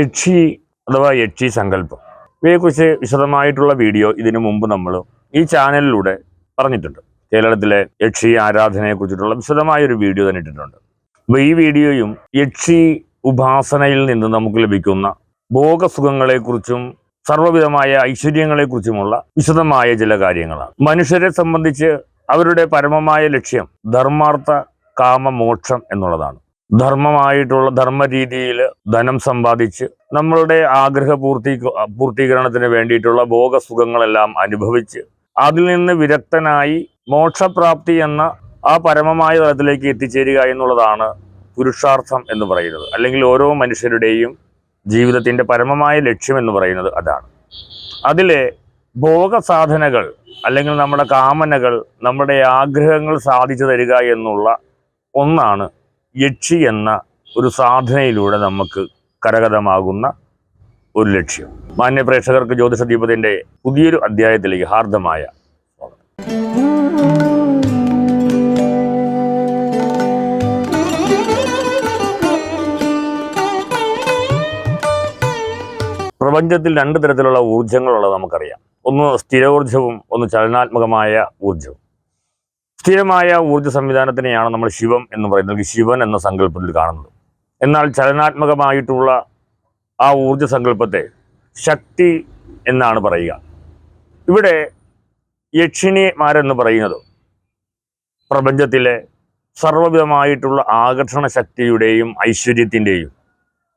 യക്ഷി അഥവാ യക്ഷി സങ്കല്പം. ഇവയെക്കുറിച്ച് വിശദമായിട്ടുള്ള വീഡിയോ ഇതിനു മുമ്പ് നമ്മൾ ഈ ചാനലിലൂടെ പറഞ്ഞിട്ടുണ്ട്. കേരളത്തിലെ യക്ഷി ആരാധനയെ കുറിച്ചിട്ടുള്ള വിശദമായ ഒരു വീഡിയോ തന്നെ ഇട്ടിട്ടുണ്ട്. അപ്പോൾ ഈ വീഡിയോയും യക്ഷി ഉപാസനയിൽ നിന്ന് നമുക്ക് ലഭിക്കുന്ന ഭോഗസുഖങ്ങളെക്കുറിച്ചും സർവവിധമായ ഐശ്വര്യങ്ങളെക്കുറിച്ചുമുള്ള വിശദമായ ചില കാര്യങ്ങളാണ്. മനുഷ്യരെ സംബന്ധിച്ച് അവരുടെ പരമമായ ലക്ഷ്യം ധർമാർത്ഥ കാമ മോക്ഷം എന്നുള്ളതാണ്. ധർമ്മമായിട്ടുള്ള ധർമ്മ രീതിയിൽ ധനം സമ്പാദിച്ച് നമ്മളുടെ ആഗ്രഹ പൂർത്തി പൂർത്തീകരണത്തിന് വേണ്ടിയിട്ടുള്ള ഭോഗസുഖങ്ങളെല്ലാം അനുഭവിച്ച് അതിൽ നിന്ന് വിരക്തനായി മോക്ഷപ്രാപ്തി എന്ന ആ പരമമായ തലത്തിലേക്ക് എത്തിച്ചേരുക എന്നുള്ളതാണ് പുരുഷാർത്ഥം എന്ന് പറയുന്നത്. അല്ലെങ്കിൽ ഓരോ മനുഷ്യരുടെയും ജീവിതത്തിന്റെ പരമമായ ലക്ഷ്യം എന്ന് പറയുന്നത് അതാണ്. അതിലെ ഭോഗസാധനകൾ അല്ലെങ്കിൽ നമ്മുടെ കാമനകൾ നമ്മുടെ ആഗ്രഹങ്ങൾ സാധിച്ചു തരിക എന്നുള്ള ഒന്നാണ് യക്ഷി എന്ന ഒരു സാധനയിലൂടെ നമുക്ക് കരഗതമാകുന്ന ഒരു ലക്ഷ്യം. മാന്യ പ്രേക്ഷകർക്ക് ജ്യോതിഷ ദീപത്തിന്റെ പുതിയൊരു അധ്യായത്തിലേക്ക് ഹാർദമായ പ്രപഞ്ചത്തിൽ രണ്ട് തരത്തിലുള്ള ഊർജങ്ങളുള്ളത് നമുക്കറിയാം. ഒന്ന് സ്ഥിരോർജവും ഒന്ന് ചലനാത്മകമായ ഊർജവും സ്ഥിരമായ ഊർജ സംവിധാനത്തിനെയാണ് നമ്മൾ ശിവം എന്ന് പറയുന്നത്. ശിവൻ എന്ന സങ്കല്പത്തിൽ കാണുന്നത്. എന്നാൽ ചലനാത്മകമായിട്ടുള്ള ആ ഊർജ സങ്കല്പത്തെ ശക്തി എന്നാണ് പറയുക. ഇവിടെ യക്ഷിണിമാരെന്ന് പറയുന്നത് പ്രപഞ്ചത്തിലെ സർവവിധമായിട്ടുള്ള ആകർഷണ ശക്തിയുടെയും ഐശ്വര്യത്തിന്റെയും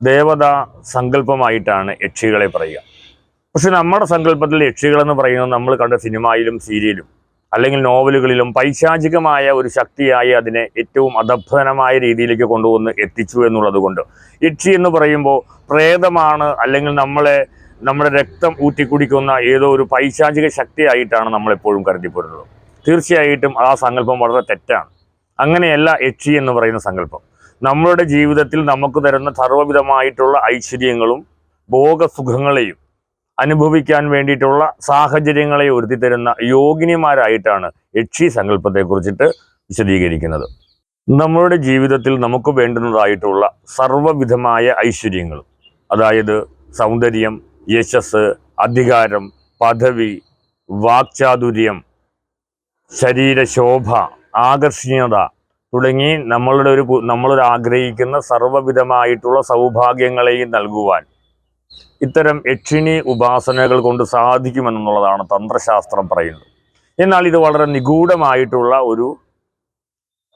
ദേവതാ സങ്കല്പമായിട്ടാണ് യക്ഷികളെ പറയുക. പക്ഷെ നമ്മുടെ സങ്കല്പത്തിൽ യക്ഷികളെന്ന് പറയുന്നത് നമ്മൾ കണ്ട സിനിമയിലും സീരിയലും അല്ലെങ്കിൽ നോവലുകളിലും പൈശാചികമായ ഒരു ശക്തിയായി അതിനെ ഏറ്റവും അധഭനമായ രീതിയിലേക്ക് കൊണ്ടുവന്ന് എത്തിച്ചു എന്നുള്ളത് കൊണ്ട്. യക്ഷി എന്ന് പറയുമ്പോൾ പ്രേതമാണ് അല്ലെങ്കിൽ നമ്മളെ നമ്മുടെ രക്തം ഊറ്റിക്കുടിക്കുന്ന ഏതോ ഒരു പൈശാചിക ശക്തിയായിട്ടാണ് നമ്മളെപ്പോഴും കരുതിപ്പോരുന്നത്. തീർച്ചയായിട്ടും ആ സങ്കല്പം വളരെ തെറ്റാണ്. അങ്ങനെയല്ല യക്ഷി എന്ന് പറയുന്ന സങ്കല്പം. നമ്മളുടെ ജീവിതത്തിൽ നമുക്ക് തരുന്ന സർവവിധമായിട്ടുള്ള ഐശ്വര്യങ്ങളും ഭോഗസുഖങ്ങളെയും അനുഭവിക്കാൻ വേണ്ടിയിട്ടുള്ള സാഹചര്യങ്ങളെ ഒരുത്തി തരുന്ന യോഗിനിമാരായിട്ടാണ് യക്ഷി സങ്കല്പത്തെ കുറിച്ചിട്ട് വിശദീകരിക്കുന്നത്. നമ്മളുടെ ജീവിതത്തിൽ നമുക്ക് വേണ്ടുന്നതായിട്ടുള്ള സർവവിധമായ ഐശ്വര്യങ്ങൾ അതായത് സൗന്ദര്യം യശസ് അധികാരം പദവി വാക്ചാതുര്യം ശരീരശോഭ ആകർഷണീയത തുടങ്ങി നമ്മളുടെ ഒരു നമ്മളൊരാഗ്രഹിക്കുന്ന സർവവിധമായിട്ടുള്ള സൗഭാഗ്യങ്ങളെയും നൽകുവാൻ ഇത്തരം യക്ഷിണി ഉപാസനകൾ കൊണ്ട് സാധിക്കുമെന്നുള്ളതാണ് തന്ത്രശാസ്ത്രം പറയുന്നത്. എന്നാൽ ഇത് വളരെ നിഗൂഢമായിട്ടുള്ള ഒരു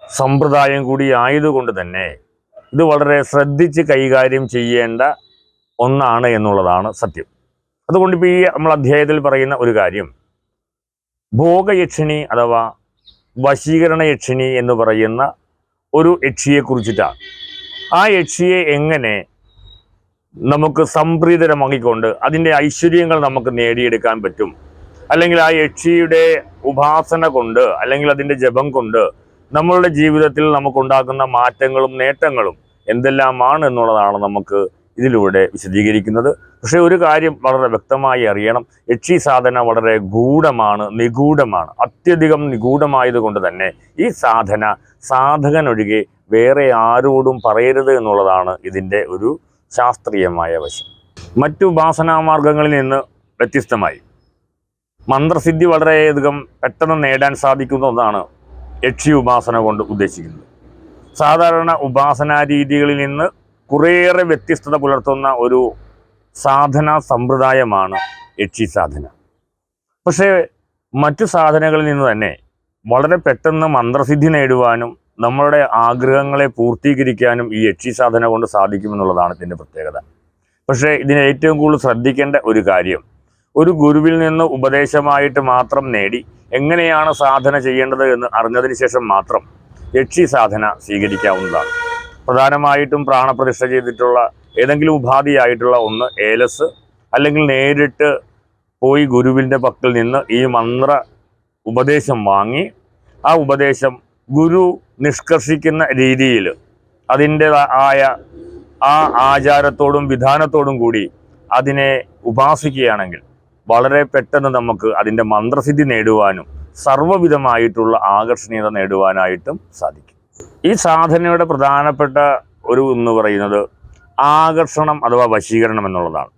സമ്പ്രദായം കൂടി ആയതുകൊണ്ട് തന്നെ ഇത് വളരെ ശ്രദ്ധിച്ച് കൈകാര്യം ചെയ്യേണ്ട ഒന്നാണ് എന്നുള്ളതാണ് സത്യം. അതുകൊണ്ട് ഇപ്പോൾ ഈ നമ്മൾ അധ്യായത്തിൽ പറയുന്ന ഒരു കാര്യം ഭോഗയക്ഷിണി അഥവാ വശീകരണ യക്ഷിണി എന്ന് പറയുന്ന ഒരു യക്ഷിയെ കുറിച്ചിട്ടാണ് ആ യക്ഷിയെ എങ്ങനെ നമുക്ക് സംപ്രീതരമാക്കിക്കൊണ്ട് അതിന്റെ ഐശ്വര്യങ്ങൾ നമുക്ക് നേടിയെടുക്കാൻ പറ്റും. അല്ലെങ്കിൽ ആ യക്ഷിയുടെ ഉപാസന കൊണ്ട് അല്ലെങ്കിൽ അതിന്റെ ജപം കൊണ്ട് നമ്മളുടെ ജീവിതത്തിൽ നമുക്കുണ്ടാക്കുന്ന മാറ്റങ്ങളും നേട്ടങ്ങളും എന്തെല്ലാമാണ് എന്നുള്ളതാണ് നമുക്ക് ഇതിലൂടെ വിശദീകരിക്കുന്നത്. പക്ഷേ ഒരു കാര്യം വളരെ വ്യക്തമായി അറിയണം. യക്ഷി സാധന വളരെ ഗൂഢമാണ് നിഗൂഢമാണ്. അത്യധികം നിഗൂഢമായതുകൊണ്ട് തന്നെ ഈ സാധന സാധകനൊഴികെ വേറെ ആരോടും പറയരുത് എന്നുള്ളതാണ് ഇതിന്റെ ഒരു ശാസ്ത്രീയമായ വശം. മറ്റു ഉപാസനാ മാർഗങ്ങളിൽ നിന്ന് വ്യത്യസ്തമായി. മന്ത്രസിദ്ധി വളരെയധികം പെട്ടെന്ന് നേടാൻ സാധിക്കുന്ന ഒന്നാണ് യക്ഷി ഉപാസന കൊണ്ട് ഉദ്ദേശിക്കുന്നത്. സാധാരണ ഉപാസനാ രീതികളിൽ നിന്ന് കുറേയേറെ വ്യത്യസ്തത പുലർത്തുന്ന ഒരു സാധന സമ്പ്രദായമാണ് യക്ഷി സാധന. പക്ഷേ മറ്റു സാധനകളിൽ നിന്ന് തന്നെ വളരെ പെട്ടെന്ന് മന്ത്രസിദ്ധി നേടുവാനും നമ്മളുടെ ആഗ്രഹങ്ങളെ പൂർത്തീകരിക്കാനും ഈ യക്ഷി സാധന കൊണ്ട് സാധിക്കുമെന്നുള്ളതാണ് ഇതിന്റെ പ്രത്യേകത. പക്ഷേ ഇതിന് ഏറ്റവും കൂടുതൽ ശ്രദ്ധിക്കേണ്ട ഒരു കാര്യം ഒരു ഗുരുവിൽ നിന്ന് ഉപദേശമായിട്ട് മാത്രം നേടി എങ്ങനെയാണ് സാധന ചെയ്യേണ്ടത് എന്ന് അറിഞ്ഞതിന് ശേഷം മാത്രം യക്ഷി സാധന സ്വീകരിക്കാവുന്നതാണ്. പ്രധാനമായിട്ടും പ്രാണപ്രതിഷ്ഠ ചെയ്തിട്ടുള്ള ഏതെങ്കിലും ഉപാധിയായിട്ടുള്ള ഒന്ന് ഏലസ് അല്ലെങ്കിൽ നേരിട്ട് പോയി ഗുരുവിന്റെ പക്കൽ നിന്ന് ഈ മന്ത്ര ഉപദേശം വാങ്ങി ആ ഉപദേശം ഗുരു നിഷ്കർഷിക്കുന്ന രീതിയിൽ അതിന്റെതായ ആ ആചാരത്തോടും വിധാനത്തോടും കൂടി അതിനെ ഉപാസിക്കുകയാണെങ്കിൽ വളരെ പെട്ടെന്ന് നമുക്ക് അതിന്റെ മന്ത്രസിദ്ധി നേടുവാനും സർവവിധമായിട്ടുള്ള ആകർഷണീയത നേടുവാനായിട്ടും സാധിക്കും. ഈ സാധനയുടെ പ്രധാനപ്പെട്ട ഒരു എന്ന് പറയുന്നത് ആകർഷണം അഥവാ വശീകരണം എന്നുള്ളതാണ്.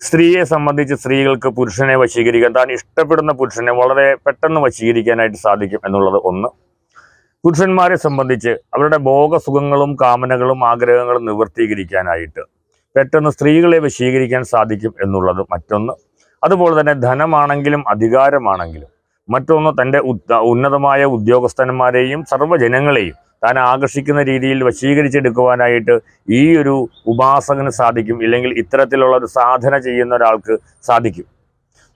സ്ത്രീയെ സംബന്ധിച്ച് സ്ത്രീകൾക്ക് പുരുഷനെ വശീകരിക്കാൻ താൻ ഇഷ്ടപ്പെടുന്ന പുരുഷനെ വളരെ പെട്ടെന്ന് വശീകരിക്കാനായിട്ട് സാധിക്കും എന്നുള്ളത് ഒന്ന്. പുരുഷന്മാരെ സംബന്ധിച്ച് അവരുടെ ഭോഗസുഖങ്ങളും കാമനകളും ആഗ്രഹങ്ങളും നിവർത്തീകരിക്കാനായിട്ട് പെട്ടെന്ന് സ്ത്രീകളെ വശീകരിക്കാൻ സാധിക്കും എന്നുള്ളത് മറ്റൊന്ന്. അതുപോലെ തന്നെ ധനമാണെങ്കിലും അധികാരമാണെങ്കിലും മറ്റൊന്ന് തന്റെ ഉന്നതമായ ഉദ്യോഗസ്ഥന്മാരെയും സർവജനങ്ങളെയും താൻ ആകർഷിക്കുന്ന രീതിയിൽ വശീകരിച്ചെടുക്കുവാനായിട്ട് ഈ ഒരു ഉപാസകന് സാധിക്കും. ഇല്ലെങ്കിൽ ഇത്തരത്തിലുള്ള ഒരു സാധന ചെയ്യുന്ന ഒരാൾക്ക് സാധിക്കും.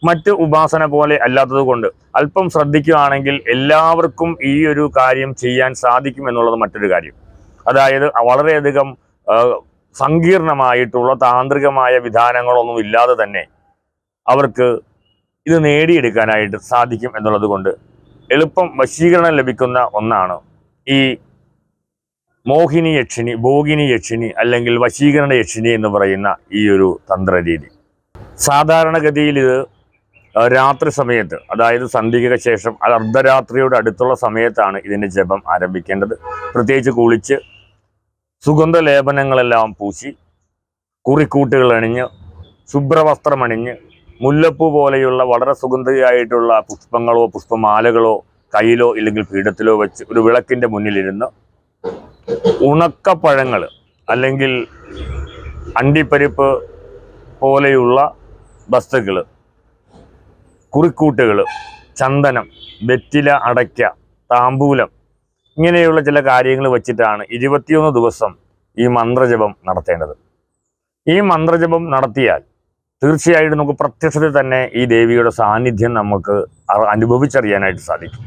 മറ്റ് ഉപാസന പോലെ അല്ലാത്തത് കൊണ്ട് അല്പം ശ്രദ്ധിക്കുകയാണെങ്കിൽ എല്ലാവർക്കും ഈ ഒരു കാര്യം ചെയ്യാൻ സാധിക്കും എന്നുള്ളത് മറ്റൊരു കാര്യം. അതായത് വളരെയധികം സങ്കീർണമായിട്ടുള്ള താന്ത്രികമായ വിധാനങ്ങളൊന്നും ഇല്ലാതെ തന്നെ അവർക്ക് ഇത് നേടിയെടുക്കാനായിട്ട് സാധിക്കും എന്നുള്ളത് കൊണ്ട് എളുപ്പം വശീകരണം ലഭിക്കുന്ന ഒന്നാണ് ഈ മോഹിനി യക്ഷിണി ഭോഗിനി യക്ഷിണി അല്ലെങ്കിൽ വശീകരണ യക്ഷിണി എന്ന് പറയുന്ന ഈ ഒരു തന്ത്രരീതി. സാധാരണഗതിയിൽ ഇത് രാത്രി സമയത്ത് അതായത് സന്ധ്യയ്ക്ക് ശേഷം അത് അർദ്ധരാത്രിയോട് അടുത്തുള്ള സമയത്താണ് ഇതിന്റെ ജപം ആരംഭിക്കേണ്ടത്. പ്രത്യേകിച്ച് കുളിച്ച് സുഗന്ധ ലേപനങ്ങളെല്ലാം പൂശി കുറിക്കൂട്ടുകൾ അണിഞ്ഞ് ശുഭ്രവസ്ത്രമണിഞ്ഞ് മുല്ലപ്പൂ പോലെയുള്ള വളരെ സുഗന്ധിയായിട്ടുള്ള പുഷ്പങ്ങളോ പുഷ്പമാലകളോ കയ്യിലോ ഇല്ലെങ്കിൽ പീഠത്തിലോ വെച്ച് ഒരു വിളക്കിന്റെ മുന്നിലിരുന്ന് ഉണക്കപ്പഴങ്ങൾ അല്ലെങ്കിൽ അണ്ടിപ്പരിപ്പ് പോലെയുള്ള വസ്തുക്കൾ കുറിക്കൂട്ടുകൾ ചന്ദനം വെറ്റില അടയ്ക്ക താമ്പൂലം ഇങ്ങനെയുള്ള ചില കാര്യങ്ങൾ വച്ചിട്ടാണ് ഇരുപത്തിയൊന്ന് ദിവസം ഈ മന്ത്രജപം നടത്തേണ്ടത്. ഈ മന്ത്രജപം നടത്തിയാൽ തീർച്ചയായിട്ടും നമുക്ക് പ്രത്യക്ഷത്തിൽ തന്നെ ഈ ദേവിയുടെ സാന്നിധ്യം നമുക്ക് അനുഭവിച്ചറിയാനായിട്ട് സാധിക്കും.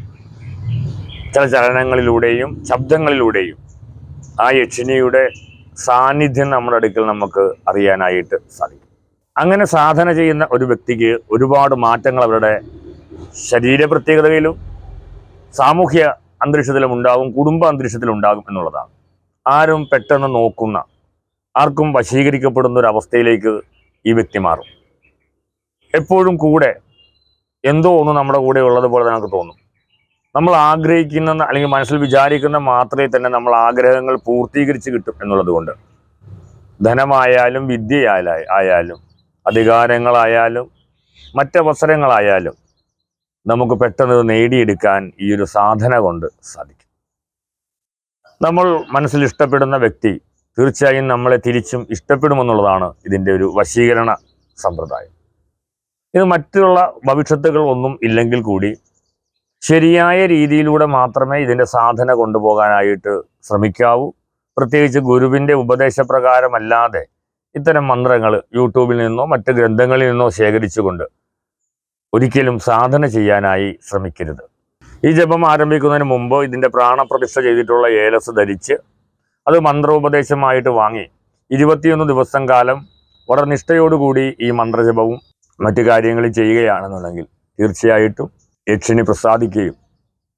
ചില ചലനങ്ങളിലൂടെയും ശബ്ദങ്ങളിലൂടെയും ആ യക്ഷിണിയുടെ സാന്നിധ്യം നമ്മുടെ അടുക്കൽ നമുക്ക് അറിയാനായിട്ട് സാധിക്കും. അങ്ങനെ സാധന ചെയ്യുന്ന ഒരു വ്യക്തിക്ക് ഒരുപാട് മാറ്റങ്ങൾ അവരുടെ ശരീര പ്രത്യേകതയിലും സാമൂഹ്യ അന്തരീക്ഷത്തിലും ഉണ്ടാകും കുടുംബ അന്തരീക്ഷത്തിലും ഉണ്ടാകും എന്നുള്ളതാണ്. ആരും പെട്ടെന്ന് നോക്കുന്ന ആർക്കും വശീകരിക്കപ്പെടുന്ന ഒരു അവസ്ഥയിലേക്ക് ഈ വ്യക്തി മാറും. എപ്പോഴും കൂടെ എന്തോ ഒന്ന് നമ്മുടെ കൂടെ ഉള്ളതുപോലെ നമുക്ക് തോന്നും. നമ്മൾ ആഗ്രഹിക്കുന്ന അല്ലെങ്കിൽ മനസ്സിൽ വിചാരിക്കുന്ന മാത്രമേ തന്നെ നമ്മൾ ആഗ്രഹങ്ങൾ പൂർത്തീകരിച്ച് കിട്ടും എന്നുള്ളത് കൊണ്ട്. ധനമായാലും വിദ്യയായാലും അധികാരങ്ങളായാലും മറ്റവസരങ്ങളായാലും നമുക്ക് പെട്ടെന്ന് നേടിയെടുക്കാൻ ഈ ഒരു സാധന കൊണ്ട് സാധിക്കും. നമ്മൾ മനസ്സിൽ ഇഷ്ടപ്പെടുന്ന വ്യക്തി തീർച്ചയായും നമ്മളെ തിരിച്ചും ഇഷ്ടപ്പെടുമെന്നുള്ളതാണ് ഇതിന്റെ ഒരു വശീകരണ സമ്പ്രദായം. ഇത് മറ്റുള്ള ഭവിഷ്യത്തുകൾ ഒന്നും ഇല്ലെങ്കിൽ കൂടി ശരിയായ രീതിയിലൂടെ മാത്രമേ ഇതിന്റെ സാധന കൊണ്ടുപോകാനായിട്ട് ശ്രമിക്കാവൂ. പ്രത്യേകിച്ച് ഗുരുവിന്റെ ഉപദേശപ്രകാരമല്ലാതെ ഇത്തരം മന്ത്രങ്ങൾ യൂട്യൂബിൽ നിന്നോ മറ്റ് ഗ്രന്ഥങ്ങളിൽ നിന്നോ ശേഖരിച്ചുകൊണ്ട് ഒരിക്കലും സാധന ചെയ്യാനായി ശ്രമിക്കരുത്. ഈ ജപം ആരംഭിക്കുന്നതിന് മുമ്പ് ഇതിന്റെ പ്രാണപ്രതിഷ്ഠ ചെയ്തിട്ടുള്ള ഏലസ് ധരിച്ച് അത് മന്ത്രോപദേശമായിട്ട് വാങ്ങി ഇരുപത്തിയൊന്ന് ദിവസം കാലം വളരെ നിഷ്ഠയോടുകൂടി ഈ മന്ത്രജപവും മറ്റു കാര്യങ്ങൾ ചെയ്യുകയാണെന്നുണ്ടെങ്കിൽ തീർച്ചയായിട്ടും യക്ഷിണി പ്രസാദിക്കുകയും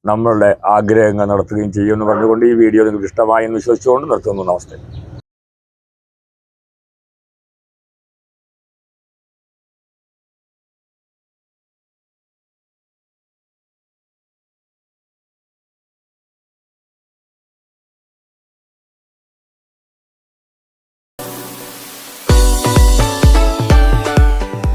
നമ്മളുടെ ആഗ്രഹങ്ങൾ നടത്തുകയും ചെയ്യുമെന്ന് പറഞ്ഞുകൊണ്ട് ഈ വീഡിയോ നിങ്ങൾക്ക് ഇഷ്ടമായി എന്ന് വിശ്വസിച്ചുകൊണ്ട് നിർത്തുന്നു. നമസ്തേ.